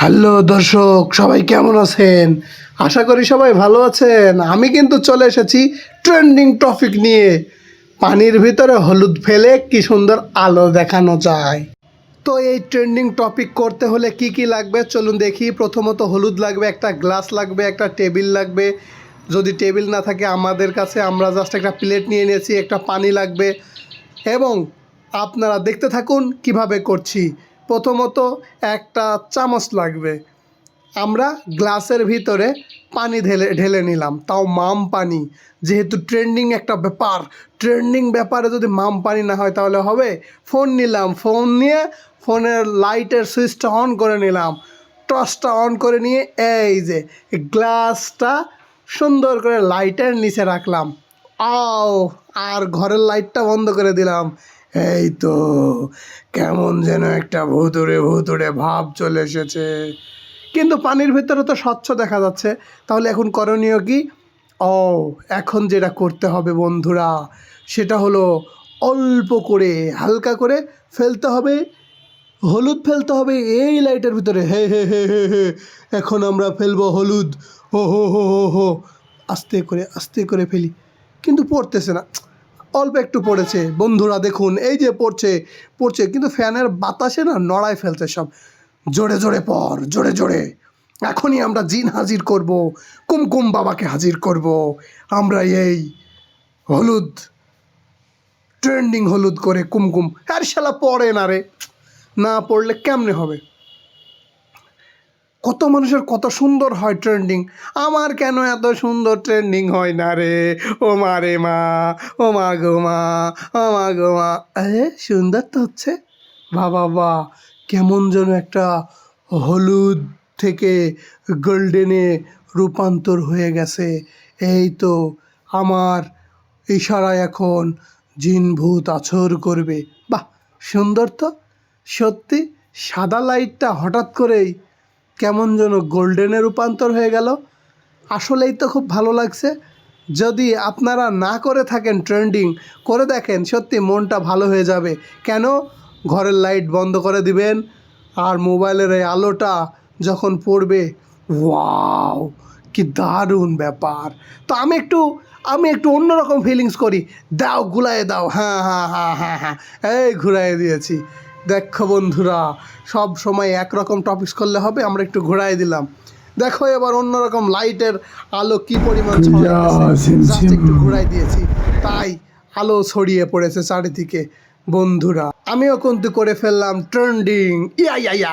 Hello দর্শক, সবাই কেমন আছেন? আশা করি সবাই ভালো আছেন। আমি কিন্তু চলে এসেছি ট্রেন্ডিং টপিক নিয়ে। পানির ভিতরে হলুদ ফেলে কি সুন্দর আলো দেখানো যায়। তো এই ট্রেন্ডিং টপিক করতে হলে কি কি লাগবে? চলুন দেখি। প্রথমত হলুদ লাগবে, একটা গ্লাস লাগবে, একটা টেবিল লাগবে। যদি টেবিল না থাকে আমাদের কাছে, আমরা জাস্ট একটা প্লেট নিয়ে নিয়েছি, একটা পানি লাগবে। এবং আপনারা দেখতে থাকুন কীভাবে করছি। প্রথমত একটা চামচ লাগবে। আমরা গ্লাসের ভিতরে পানি ঢেলে ঢেলে নিলাম। তাও মাম পানি। যেহেতু ট্রেন্ডিং একটা ব্যাপার, ট্রেন্ডিং ব্যাপারে যদি মাম পানি না হয় তাহলে হবে? ফোন নিলাম, ফোন নিয়ে ফোনের লাইটের সুইচটা অন করে নিলাম। টর্চটা অন করে নিয়ে এই যে গ্লাসটা সুন্দর করে লাইটের নিচে রাখলাম। আও, আর ঘরের লাইটটা বন্ধ করে দিলাম। এই তো, কেমন যেন একটা ভুতুড়ে ভুতুড়ে ভাব চলে এসেছে। কিন্তু পানির ভিতরে তো স্বচ্ছ দেখা যাচ্ছে। তাহলে এখন করণীয় কি? ও, এখন যেটা করতে হবে বন্ধুরা, সেটা হলো অল্প করে, হালকা করে ফেলতে হবে। হলুদ ফেলতে হবে এই লাইটের ভিতরে। হে হে হে হে হে, এখন আমরা ফেলব হলুদ। হো হো হো হো হো, আস্তে করে আস্তে করে ফেলি। কিন্তু পড়তেছে না। অল্প একটু পড়েছে। বন্ধুরা দেখুন, এই যে পড়ছে পড়ছে, কিন্তু ফ্যানের বাতাসে না নড়ায় ফেলছে সব। জোরে জোরে পর জোরে জোরে। এখনই আমরা জিন হাজির করব, কুমকুম বাবাকে হাজির করব। আমরা এই হলুদ, ট্রেন্ডিং হলুদ করে কুমকুম আর শালা পড়ে না রে। না পড়লে কেমনে হবে? কত মানুষের কত সুন্দর হয় ট্রেন্ডিং আমার কেন এত সুন্দর ট্রেন্ডিং হয় না রে? ও মা রে মা, ও মা গো মা, ও মা গো মা। আরে, সুন্দর তো হচ্ছে। বাবা বা কেমন যেন একটা হলুদ থেকে গোল্ডেনে রূপান্তর হয়ে গেছে। এই তো আমার ইশারায় এখন জিন ভূত আছর করবে। বাহ, সুন্দর তো। সত্যি, সাদা লাইটটা হঠাৎ করেই কেমন যেন গোল্ডেনে রূপান্তর হয়ে গেল। আসলেই তো খুব ভালো লাগছে। যদি আপনারা না করে থাকেন ট্রেন্ডিং, করে দেখেন সত্যি মনটা ভালো হয়ে যাবে। কেন? ঘরের লাইট বন্ধ করে দিবেন আর মোবাইলের এই আলোটা যখন পড়বে, ওয়াও, কি দারুণ ব্যাপার। তো আমি একটু আমি একটু অন্যরকম ফিলিংস করি। দাও, গুলায় দাও। হ্যাঁ হ্যাঁ হ্যাঁ হ্যাঁ হ্যাঁ এই ঘুরাই দিয়েছি। দেখো বন্ধুরা সব সময় একরকম টপিক্স করলে হবে আমরা একটু ঘোরাই দিলাম। দেখো এবার অন্যরকম লাইটের আলো কি পরিমাণ। একটু ঘোরাই দিয়েছি। তাই আলো ছড়িয়ে পড়েছে চারিদিকে বন্ধুরা। আমিও কিন্তু করে ফেললাম ট্রেন্ডিং ইয়া ইয়া ইয়া।